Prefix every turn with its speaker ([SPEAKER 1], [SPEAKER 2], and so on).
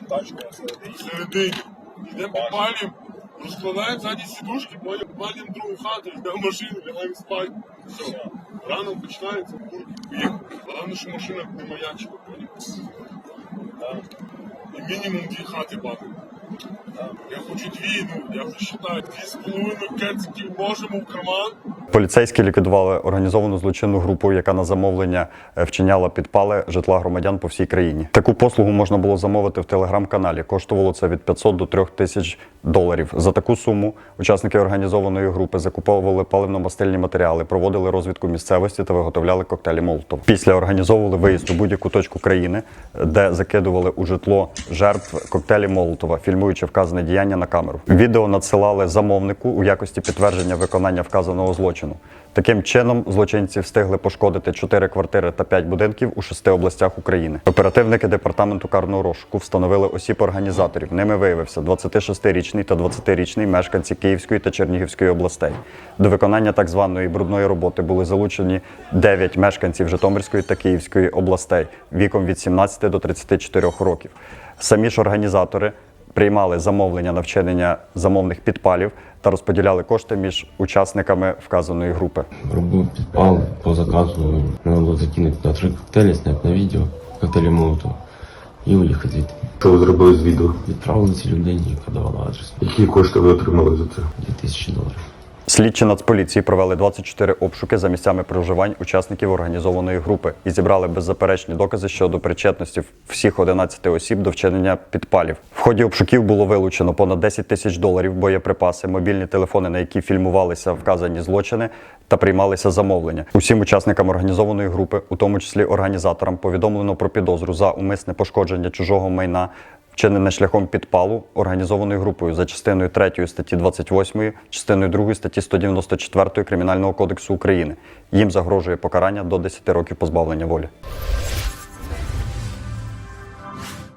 [SPEAKER 1] тачка середині.
[SPEAKER 2] Йдемо підпалюємо, розкладаємо ззаді сідушки, потім підпалюємо другу хату, йдемо в машину, лягаємо спати. Все. Рано починається, курки. Головне, що машина не маячила, поняв? І мінімум дві хати бати. Я хочу дві, ну, я вже вважаю, дві з половиною кециків можемо в карман.
[SPEAKER 3] Поліцейські ліквідували організовану злочинну групу, яка на замовлення е, вчиняла підпали житла громадян по всій країні. Таку послугу можна було замовити в телеграм-каналі. Коштувало це від 500 до 3 тисяч доларів. За таку суму учасники організованої групи закуповували паливно-мастильні матеріали, проводили розвідку місцевості та виготовляли коктейлі Молотов. Після організовували виїзд у будь-яку точку країни, де закидували у житло жертв коктейлі Молотова, фільмуючи вказане діяння на камеру. Відео надсилали замовнику у якості підтвердження виконання вказаного злочину. Таким чином, злочинці встигли пошкодити 4 квартири та 5 будинків у шести областях України. Оперативники департаменту карного розшуку встановили осіб організаторів. Ними виявився 26-річний та 20-річний мешканці Київської та Чернігівської областей. До виконання так званої брудної роботи були залучені 9 мешканців Житомирської та Київської областей віком від 17 до 34 років. Самі ж організатори приймали замовлення на вчинення замовних підпалів та розподіляли кошти між учасниками вказаної групи.
[SPEAKER 4] Робив підпал по заказу. Треба було закинути на три коктейлі, зняти на відео, коктейлі молоту і уїхати звідти.
[SPEAKER 5] Що ви зробили з відео?
[SPEAKER 4] Відправили цій людині, яка давала адрес.
[SPEAKER 5] Які кошти ви отримали за це?
[SPEAKER 4] 2000 доларів.
[SPEAKER 3] Слідчі Нацполіції провели 24 обшуки за місцями проживань учасників організованої групи і зібрали беззаперечні докази щодо причетності всіх 11 осіб до вчинення підпалів. В ході обшуків було вилучено понад 10 тисяч доларів, боєприпаси, мобільні телефони, на які фільмувалися вказані злочини та приймалися замовлення. Усім учасникам організованої групи, у тому числі організаторам, повідомлено про підозру за умисне пошкодження чужого майна вчинене шляхом підпалу організованою групою за частиною 3 статті 28, частиною 2 статті 194 Кримінального кодексу України. Їм загрожує покарання до 10 років позбавлення волі.